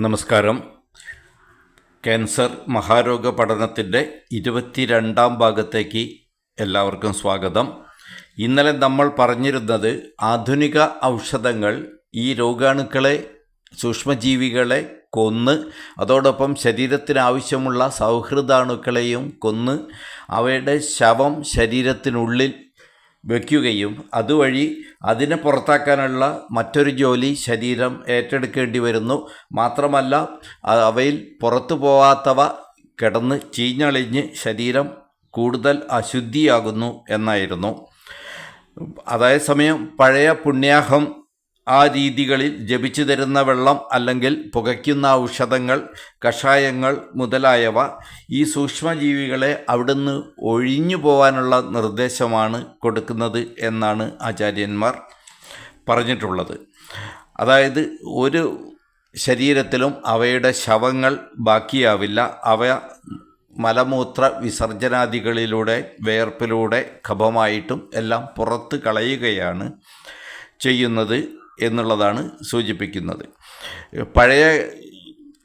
നമസ്കാരം. ക്യാൻസർ മഹാരോഗ പഠനത്തിന്റെ ഇരുപത്തിരണ്ടാം ഭാഗത്തേക്ക് എല്ലാവർക്കും സ്വാഗതം. ഇന്നലെ നമ്മൾ പറഞ്ഞിരുന്നത് ആധുനിക ഔഷധങ്ങൾ ഈ രോഗാണുക്കളെ സൂക്ഷ്മജീവികളെ കൊന്ന് അതോടൊപ്പം ശരീരത്തിന് ആവശ്യമുള്ള സൗഹൃദാണുക്കളെയും കൊന്ന് അവയുടെ ശവം ശരീരത്തിനുള്ളിൽ വയ്ക്കുകയും അതുവഴി അതിനെ പുറത്താക്കാനുള്ള മറ്റൊരു ജോലി ശരീരം ഏറ്റെടുക്കേണ്ടി വരുന്നു. മാത്രമല്ല അവയിൽ പുറത്തു പോവാത്തവ കിടന്ന് ചീഞ്ഞളിഞ്ഞ് ശരീരം കൂടുതൽ അശുദ്ധിയാകുന്നു എന്നായിരുന്നു. അതേസമയം പഴയ പുണ്യാഹം ആ രീതികളിൽ ജപിച്ചു തരുന്ന വെള്ളം അല്ലെങ്കിൽ പുകയ്ക്കുന്ന ഔഷധങ്ങൾ കഷായങ്ങൾ മുതലായവ ഈ സൂക്ഷ്മജീവികളെ അവിടുന്ന് ഒഴിഞ്ഞു പോവാനുള്ള നിർദ്ദേശമാണ് കൊടുക്കുന്നത് എന്നാണ് ആചാര്യന്മാർ പറഞ്ഞിട്ടുള്ളത്. അതായത് ഒരു ശരീരത്തിലും അവയുടെ ശവങ്ങൾ ബാക്കിയാവില്ല. അവ മലമൂത്ര വിസർജനാദികളിലൂടെ വേർപ്പിലൂടെ ഖപമായിട്ടും എല്ലാം പുറത്ത് കളയുകയാണ് ചെയ്യുന്നത്. എന്നുള്ളതാണ് സൂചിപ്പിക്കുന്നത്. പഴയ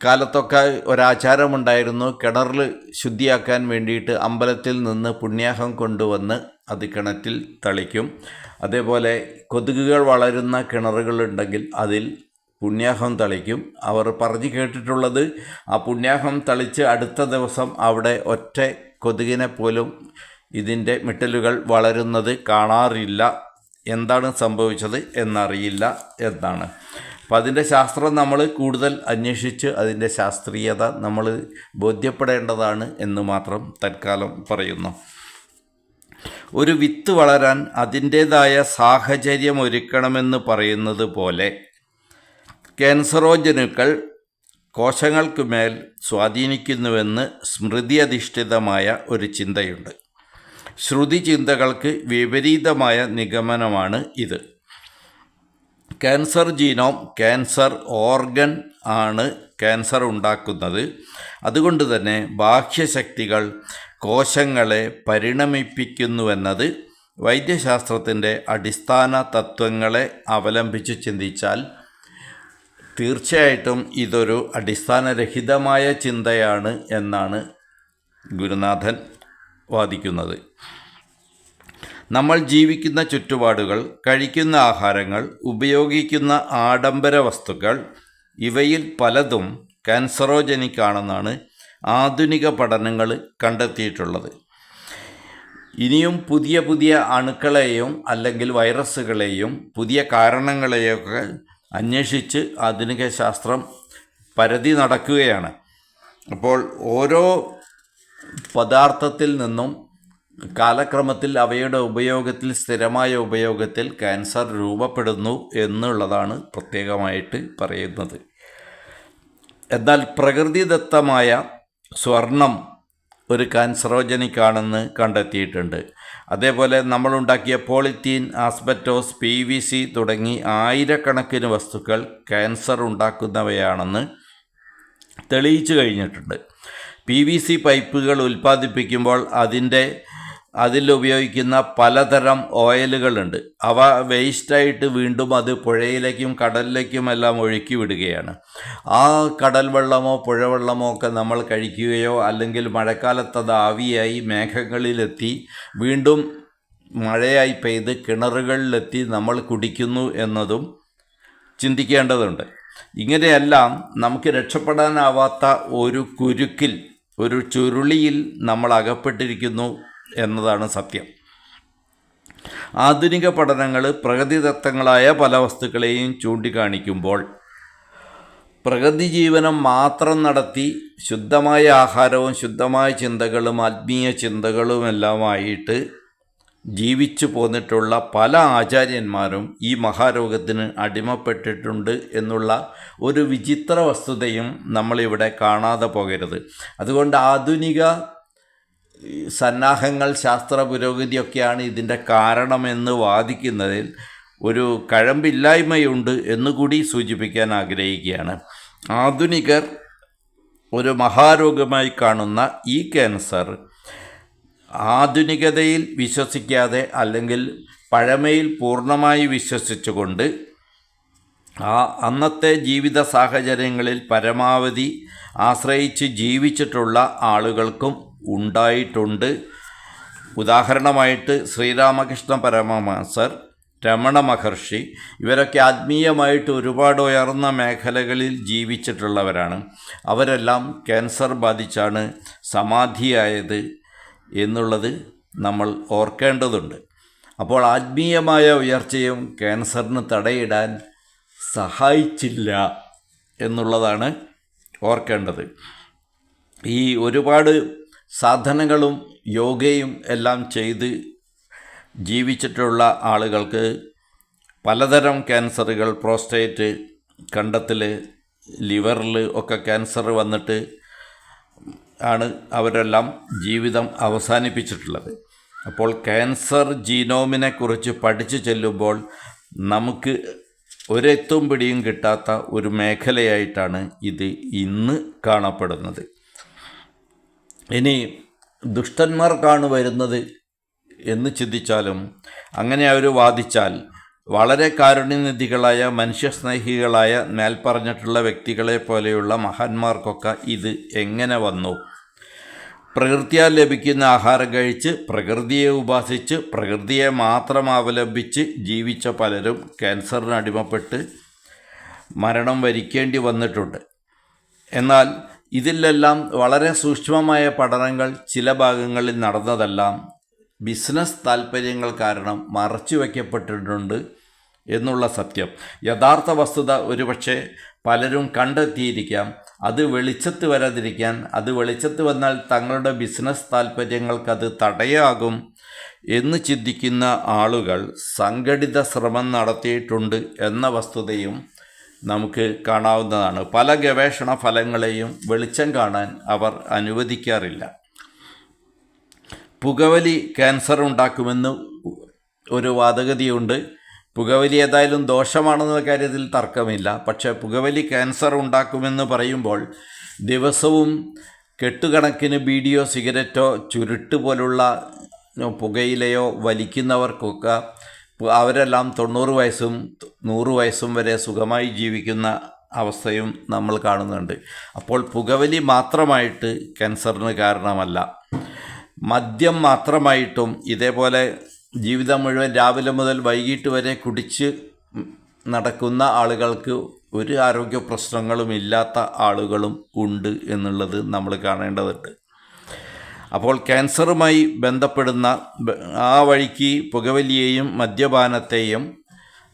കാലത്തൊക്കെ ഒരാചാരമുണ്ടായിരുന്നു കിണറിൽ ശുദ്ധിയാക്കാൻ വേണ്ടിയിട്ട് അമ്പലത്തിൽ നിന്ന് പുണ്യാഹം കൊണ്ടുവന്ന് അത് കിണറ്റിൽ തളിക്കും. അതേപോലെ കൊതുകുകൾ വളരുന്ന കിണറുകളുണ്ടെങ്കിൽ അതിൽ പുണ്യാഹം തളിക്കും. അവർ പറഞ്ഞു കേട്ടിട്ടുള്ളത് ആ പുണ്യാഹം തളിച്ച് അടുത്ത ദിവസം അവിടെ ഒറ്റ കൊതുകിനെ പോലും ഇതിന്റെ മിട്ടലുകൾ വളരുന്നത് കാണാറില്ല. എന്താണ് സംഭവിച്ചത് എന്നറിയില്ല എന്നാണ്. അപ്പം അതിന്റെ ശാസ്ത്രം നമ്മൾ കൂടുതൽ അന്വേഷിച്ച് അതിന്റെ ശാസ്ത്രീയത നമ്മൾ ബോധ്യപ്പെടേണ്ടതാണ് എന്ന് മാത്രം തൽക്കാലം പറയുന്നു. ഒരു വിത്ത് വളരാൻ അതിന്റേതായ സാഹചര്യം ഒരുക്കണമെന്ന് പറയുന്നത് പോലെ ക്യാൻസറോജനുക്കൾ കോശങ്ങൾക്കുമേൽ സ്വാധീനിക്കുന്നുവെന്ന് സ്മൃതി അധിഷ്ഠിതമായ ഒരു ചിന്തയുണ്ട്. ശ്രുതി ചിന്തകൾക്ക് വിപരീതമായ നിഗമനമാണ് ഇത്. ക്യാൻസർ ജീനോം ക്യാൻസർ ഓർഗൻ ആണ് ക്യാൻസർ ഉണ്ടാക്കുന്നത്. അതുകൊണ്ട് തന്നെ ബാഹ്യശക്തികൾ കോശങ്ങളെ പരിണമിപ്പിക്കുന്നുവെന്നത് വൈദ്യശാസ്ത്രത്തിന്റെ അടിസ്ഥാന തത്വങ്ങളെ അവലംബിച്ച് ചിന്തിച്ചാൽ തീർച്ചയായിട്ടും ഇതൊരു അടിസ്ഥാനരഹിതമായ ചിന്തയാണ് എന്നാണ് ഗുരുനാഥൻ വാദിക്കുന്നത്. നമ്മൾ ജീവിക്കുന്ന ചുറ്റുപാടുകൾ കഴിക്കുന്ന ആഹാരങ്ങൾ ഉപയോഗിക്കുന്ന ആഡംബര വസ്തുക്കൾ ഇവയിൽ പലതും ക്യാൻസറോജനിക് ആണെന്നാണ് ആധുനിക പഠനങ്ങൾ കണ്ടെത്തിയിട്ടുള്ളത്. ഇനിയും പുതിയ പുതിയ അണുക്കളെയും അല്ലെങ്കിൽ വൈറസുകളെയും പുതിയ കാരണങ്ങളെയൊക്കെ അന്വേഷിച്ച് ആധുനിക ശാസ്ത്രം പരതി നടക്കുകയാണ്. അപ്പോൾ ഓരോ പദാർത്ഥത്തിൽ നിന്നും കാലക്രമത്തിൽ അവയുടെ ഉപയോഗത്തിൽ സ്ഥിരമായ ഉപയോഗത്തിൽ ക്യാൻസർ രൂപപ്പെടുന്നു എന്നുള്ളതാണ് പ്രത്യേകമായിട്ട് പറയുന്നത്. എന്നാൽ പ്രകൃതിദത്തമായ സ്വർണം ഒരു കാൻസറോജനിക് ആണെന്ന് കണ്ടെത്തിയിട്ടുണ്ട്. അതേപോലെ നമ്മളുണ്ടാക്കിയ polythene asbestos P V C തുടങ്ങി ആയിരക്കണക്കിന് വസ്തുക്കൾ ക്യാൻസർ ഉണ്ടാക്കുന്നവയാണെന്ന് തെളിയിച്ചു കഴിഞ്ഞിട്ടുണ്ട്. പി വി സി പൈപ്പുകൾ ഉൽപ്പാദിപ്പിക്കുമ്പോൾ അതിന്റെ അതിലുപയോഗിക്കുന്ന പലതരം ഓയിലുകളുണ്ട്. അവ വേസ്റ്റായിട്ട് വീണ്ടും അത് പുഴയിലേക്കും കടലിലേക്കും എല്ലാം ഒഴുക്കി വിടുകയാണ്. ആ കടൽ വെള്ളമോ പുഴവെള്ളമോ ഒക്കെ നമ്മൾ കഴിക്കുകയോ അല്ലെങ്കിൽ മഴക്കാലത്ത് അത് ആവിയായി മേഘങ്ങളിലെത്തി വീണ്ടും മഴയായി പെയ്ത് കിണറുകളിലെത്തി നമ്മൾ കുടിക്കുന്നു എന്നതും ചിന്തിക്കേണ്ടതുണ്ട്. ഇങ്ങനെയെല്ലാം നമുക്ക് രക്ഷപ്പെടാനാവാത്ത ഒരു കുരുക്കിൽ ഒരു ചുരുളിയിൽ നമ്മൾ അകപ്പെട്ടിരിക്കുന്നു എന്നതാണ് സത്യം. ആധുനിക പഠനങ്ങൾ പ്രകൃതിദത്തങ്ങളായ പല വസ്തുക്കളെയും ചൂണ്ടിക്കാണിക്കുമ്പോൾ പ്രകൃതി ജീവനം മാത്രം നടത്തി ശുദ്ധമായ ആഹാരവും ശുദ്ധമായ ചിന്തകളും ആത്മീയ ചിന്തകളുമെല്ലാമായിട്ട് ജീവിച്ചു പോന്നിട്ടുള്ള പല ആചാര്യന്മാരും ഈ മഹാരോഗത്തിന് അടിമപ്പെട്ടിട്ടുണ്ട് എന്നുള്ള ഒരു വിചിത്ര വസ്തുതയും നമ്മളിവിടെ കാണാതെ പോകരുത്. അതുകൊണ്ട് ആധുനിക സന്നാഹങ്ങൾ ശാസ്ത്ര പുരോഗതിയൊക്കെയാണ് ഇതിന്റെ കാരണമെന്ന് വാദിക്കുന്നതിൽ ഒരു കഴമ്പില്ലായ്മയുണ്ട് എന്നുകൂടി സൂചിപ്പിക്കാൻ ആഗ്രഹിക്കുകയാണ്. ആധുനികർ ഒരു മഹാരോഗമായി കാണുന്ന ഈ ക്യാൻസർ ആധുനികതയിൽ വിശ്വസിക്കാതെ അല്ലെങ്കിൽ പഴമയിൽ പൂർണമായി വിശ്വസിച്ചുകൊണ്ട് ആ അന്നത്തെ ജീവിത സാഹചര്യങ്ങളിൽ പരമാവധി ആശ്രയിച്ച് ജീവിച്ചിട്ടുള്ള ആളുകൾക്കും ഉണ്ടായിട്ടുണ്ട്. ഉദാഹരണമായിട്ട് ശ്രീരാമകൃഷ്ണ പരമഹംസർ രമണ മഹർഷി ഇവരൊക്കെ ആത്മീയമായിട്ട് ഒരുപാട് ഉയർന്ന മേഖലകളിൽ ജീവിച്ചിട്ടുള്ളവരാണ്. അവരെല്ലാം ക്യാൻസർ ബാധിച്ചാണ് സമാധിയായത്. എന്നുള്ളത് നമ്മൾ ഓർക്കേണ്ടതുണ്ട്. അപ്പോൾ ആത്മീയമായ ഉയർച്ചയും ക്യാൻസറിന് തടയിടാൻ സഹായിച്ചില്ല എന്നുള്ളതാണ് ഓർക്കേണ്ടത്. ഈ ഒരുപാട് സാധനങ്ങളും യോഗയും എല്ലാം ചെയ്ത് ജീവിച്ചിട്ടുള്ള ആളുകൾക്ക് പലതരം ക്യാൻസറുകൾ പ്രോസ്റ്റേറ്റ് കണ്ടത്തിൽ ലിവറിൽ ഒക്കെ ക്യാൻസർ വന്നിട്ട് ആണ് അവരെല്ലാം ജീവിതം അവസാനിപ്പിച്ചിട്ടുള്ളത്. അപ്പോൾ ക്യാൻസർ ജീനോമിനെ കുറിച്ച് പഠിച്ചു ചെല്ലുമ്പോൾ നമുക്ക് ഒരെത്തും പിടിയും കിട്ടാത്ത ഒരു മേഖലയായിട്ടാണ് ഇത് ഇന്ന് കാണപ്പെടുന്നത്. ഇനി ദുഷ്ടന്മാർക്കാണ് വരുന്നത് എന്ന് ചിന്തിച്ചാലും അങ്ങനെ അവർ വാദിച്ചാൽ വളരെ കാരുണ്യനിധികളായ മനുഷ്യസ്നേഹികളായ മേൽപ്പറഞ്ഞിട്ടുള്ള വ്യക്തികളെ പോലെയുള്ള മഹാന്മാർക്കൊക്കെ ഇത് എങ്ങനെ വന്നു? പ്രകൃതിയാൽ ലഭിക്കുന്ന ആഹാരം കഴിച്ച് പ്രകൃതിയെ ഉപാസിച്ച് പ്രകൃതിയെ മാത്രം അവലംബിച്ച് ജീവിച്ച പലരും ക്യാൻസറിന് അടിമപ്പെട്ട് മരണം വരിക്കേണ്ടി വന്നിട്ടുണ്ട്. എന്നാൽ ഇതിലെല്ലാം വളരെ സൂക്ഷ്മമായ പഠനങ്ങൾ ചില ഭാഗങ്ങളിൽ നടന്നതെല്ലാം ബിസിനസ് താൽപ്പര്യങ്ങൾ കാരണം മറച്ചു വയ്ക്കപ്പെട്ടിട്ടുണ്ട് എന്നുള്ള സത്യം. യഥാർത്ഥ വസ്തുത ഒരുപക്ഷെ പലരും കണ്ടെത്തിയിരിക്കാം. അത് വെളിച്ചത്ത് വരാതിരിക്കാൻ അത് വെളിച്ചത്ത് വന്നാൽ തങ്ങളുടെ ബിസിനസ് താൽപ്പര്യങ്ങൾക്കത് തടയാകും എന്ന് ചിന്തിക്കുന്ന ആളുകൾ സംഘടിത ശ്രമം നടത്തിയിട്ടുണ്ട് എന്ന വസ്തുതയും നമുക്ക് കാണാവുന്നതാണ്. പല ഗവേഷണ ഫലങ്ങളെയും വെളിച്ചം കാണാൻ അവർ അനുവദിക്കാറില്ല. പുകവലി ക്യാൻസർ ഉണ്ടാക്കുമെന്ന് ഒരു വാദഗതിയുണ്ട്. പുകവലി ഏതായാലും ദോഷമാണെന്ന കാര്യത്തിൽ തർക്കമില്ല. പക്ഷേ പുകവലി ക്യാൻസർ ഉണ്ടാക്കുമെന്ന് പറയുമ്പോൾ ദിവസവും കെട്ടുകണക്കിന് ബീഡിയോ സിഗരറ്റോ ചുരുട്ട് പോലുള്ള പുകയിലയോ വലിക്കുന്നവർക്കൊക്കെ അവരെല്ലാം തൊണ്ണൂറ് വയസ്സും നൂറ് വയസ്സും വരെ സുഖമായി ജീവിക്കുന്ന അവസ്ഥയും നമ്മൾ കാണുന്നുണ്ട്. അപ്പോൾ പുകവലി മാത്രമായിട്ട് ക്യാൻസറിന് കാരണമല്ല. മദ്യം മാത്രമായിട്ടും ഇതേപോലെ ജീവിതം മുഴുവൻ രാവിലെ മുതൽ വൈകിട്ട് വരെ കുടിച്ച് നടക്കുന്ന ആളുകൾക്ക് ഒരു ആരോഗ്യ പ്രശ്നങ്ങളും ഇല്ലാത്ത ആളുകളും ഉണ്ട് എന്നുള്ളത് നമ്മൾ കാണേണ്ടതുണ്ട്. അപ്പോൾ ക്യാൻസറുമായി ബന്ധപ്പെടുന്ന ആ വഴിക്ക് പുകവലിയെയും മദ്യപാനത്തെയും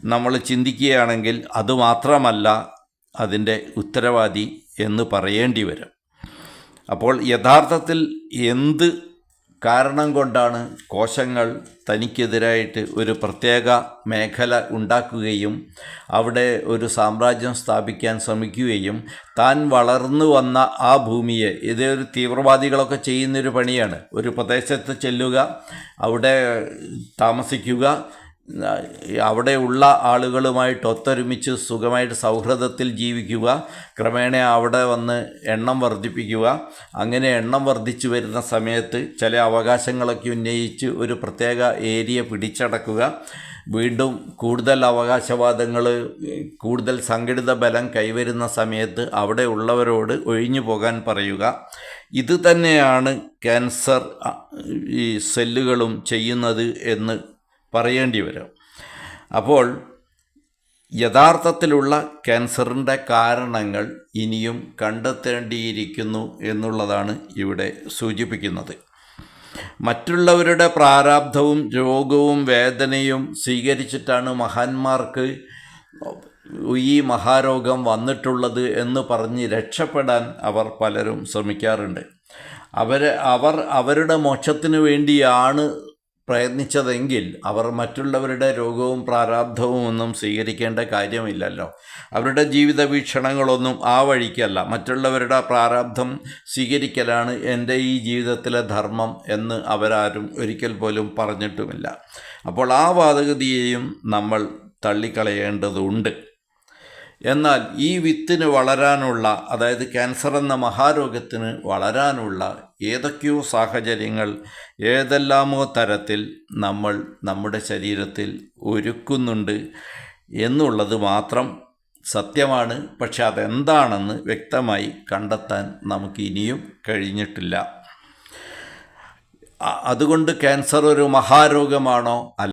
നമ്മൾ ചിന്തിക്കുകയാണെങ്കിൽ അതുമാത്രമല്ല അതിന്റെ ഉത്തരവാദി എന്ന് പറയേണ്ടി വരും. അപ്പോൾ യഥാർത്ഥത്തിൽ എന്ത് കാരണം കൊണ്ടാണ് കോശങ്ങൾ തനിക്കെതിരായിട്ട് ഒരു പ്രത്യേക മേഖല ഉണ്ടാക്കുകയും അവിടെ ഒരു സാമ്രാജ്യം സ്ഥാപിക്കാൻ ശ്രമിക്കുകയും താൻ വളർന്നു വന്ന ആ ഭൂമിയെ ഇതേ ഒരു തീവ്രവാദികളൊക്കെ ചെയ്യുന്നൊരു പണിയാണ്. ഒരു പ്രദേശത്ത് ചെല്ലുക അവിടെ താമസിക്കുക അവിടെയുള്ള ആളുകളുമായിട്ട് ഒത്തൊരുമിച്ച് സുഖമായിട്ട് സൗഹൃദത്തിൽ ജീവിക്കുക ക്രമേണ അവിടെ വന്ന് എണ്ണം വർദ്ധിപ്പിക്കുക അങ്ങനെ എണ്ണം വർദ്ധിച്ചു വരുന്ന സമയത്ത് ചില അവകാശങ്ങളൊക്കെ ഉന്നയിച്ച് ഒരു പ്രത്യേക ഏരിയ പിടിച്ചടക്കുക. വീണ്ടും കൂടുതൽ അവകാശവാദങ്ങൾ കൂടുതൽ സംഘടിത ബലം കൈവരുന്ന സമയത്ത് അവിടെ ഉള്ളവരോട് ഒഴിഞ്ഞു പോകാൻ പറയുക. ഇത് തന്നെയാണ് ക്യാൻസർ ഈ സെല്ലുകളും ചെയ്യുന്നത് എന്ന് പറയേണ്ടി വരും. അപ്പോൾ യഥാർത്ഥത്തിലുള്ള ക്യാൻസറിന്റെ കാരണങ്ങൾ ഇനിയും കണ്ടെത്തേണ്ടിയിരിക്കുന്നു എന്നുള്ളതാണ് ഇവിടെ സൂചിപ്പിക്കുന്നത്. മറ്റുള്ളവരുടെ പ്രാരാബ്ധവും രോഗവും വേദനയും സ്വീകരിച്ചിട്ടാണ് മഹാന്മാർക്ക് ഈ മഹാരോഗം വന്നിട്ടുള്ളത് എന്ന് പറഞ്ഞ് രക്ഷപ്പെടാൻ അവർ പലരും ശ്രമിക്കാറുണ്ട്. അവർ അവർ അവരുടെ മോക്ഷത്തിന് വേണ്ടിയാണ് പ്രയത്നിച്ചതെങ്കിൽ അവർ മറ്റുള്ളവരുടെ രോഗവും പ്രാരാബ്ധവും ഒന്നും സ്വീകരിക്കേണ്ട കാര്യമില്ലല്ലോ. അവരുടെ ജീവിത വീക്ഷണങ്ങളൊന്നും ആ വഴിക്കല്ല. മറ്റുള്ളവരുടെ പ്രാരാബ്ധം സ്വീകരിക്കലാണ് എന്റെ ഈ ജീവിതത്തിലെ ധർമ്മം എന്ന് അവരാരും ഒരിക്കൽ പോലും പറഞ്ഞിട്ടുമില്ല. അപ്പോൾ ആ വാദഗതിയെയും നമ്മൾ തള്ളിക്കളയേണ്ടതുണ്ട്. എന്നാൽ ഈ വിത്തിന് വളരാനുള്ള അതായത് ക്യാൻസർ എന്ന മഹാരോഗത്തിന് വളരാനുള്ള ഏതൊക്കെയോ സാഹചര്യങ്ങൾ ഏതെല്ലാമോ തരത്തിൽ നമ്മൾ നമ്മുടെ ശരീരത്തിൽ ഒരുക്കുന്നുണ്ട് എന്നുള്ളത് മാത്രം സത്യമാണ്. പക്ഷെ അതെന്താണെന്ന് വ്യക്തമായി കണ്ടെത്താൻ നമുക്ക് ഇനിയും കഴിഞ്ഞിട്ടില്ല. അതുകൊണ്ട് ക്യാൻസർ ഒരു മഹാരോഗമാണോ? അല്ല.